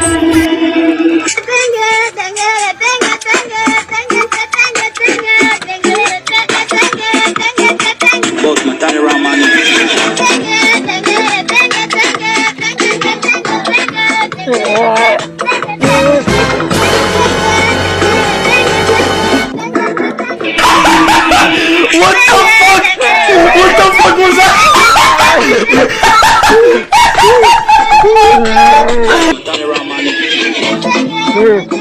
Tenga, tenga, tenga, tenga. Cheers.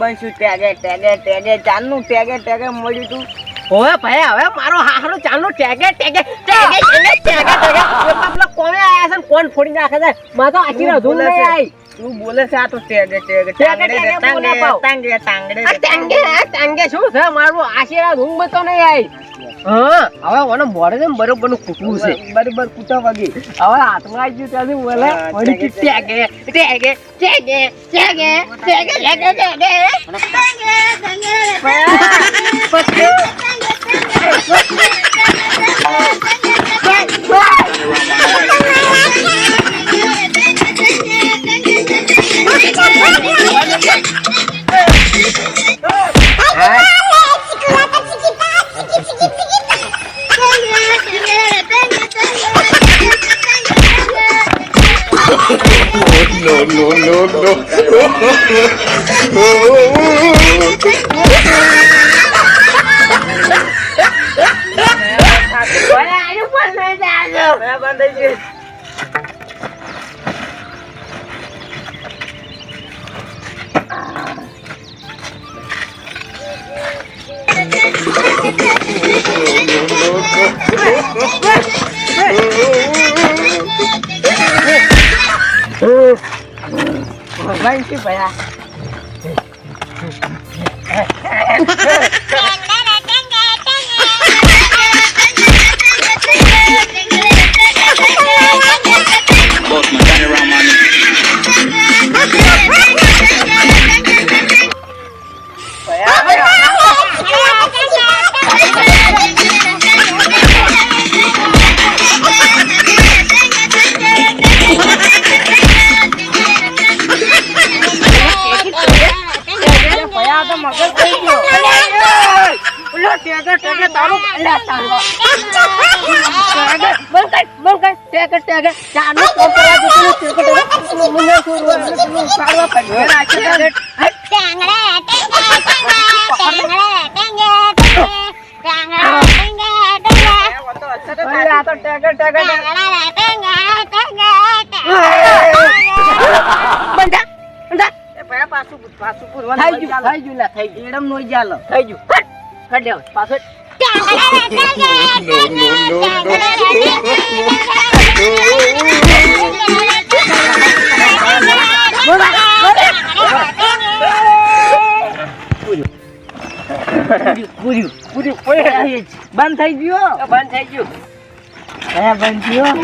બનશું. ટેગે ટેગે ટેગે. ચાલનું ટેગે ટેગે મળ્યું તું. હવે ભાઈ હવે મારો હારો ચાલનો ટેગે ટેગે ટેગે ટેગે ટેગે આયા છે કોણ ફોડી નાખે છે? માં તો આખી રાધું નહીં આઈ. તું બોલે છે આ તો ટેગે ટેગે ટેગે ટેગે તાંગડે આ ટાંગે ટાંગે શું છે મારું આશીર્વાદ હું બતો નહીં આઈ હા હવે મને મોડે ને બરોબરનું છે બરોબર કૂટા વાગી હવે હાથમાં આવી ગયું ત્યાંથી બોલે વળી કે ટેગે ટેગે ટેગે ટેગે ટેગે ટેગે ટેગે no, no, no. Oh, ભગવાન શું ભયા ટેગે તારું અલ્યા તારું. બંધ કર બંધ કર ટેગે ટેગે. ચાનો કોમ કરવા જતો ટેગે ટેગે મુને છોડવા પેલું પાડવા પડ્યો રાખી દે અરે આ તો ટેગે ટેગે બંધા બંધા એ ભયા પાછું પાછું પૂછ. થઈ ગયું થઈ ગયું લા. એડમ નોઈ જાલો થઈ ગયું. હટ. હટ દેવ પાછળ પૂર્યું પૂર્યું પૂર્યું બંધ થઈ ગયો બંધ થઈ ગયું હે બંધ થયો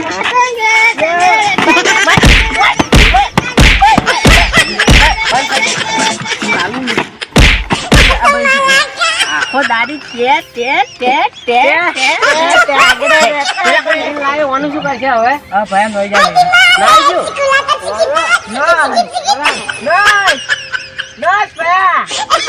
આખો દાડી તે તે તે તે તે આગળ લાયો વાનું શું કરશે હવે હા ભયા નોઈ જાલો લાવજો નસ ભયા ભયા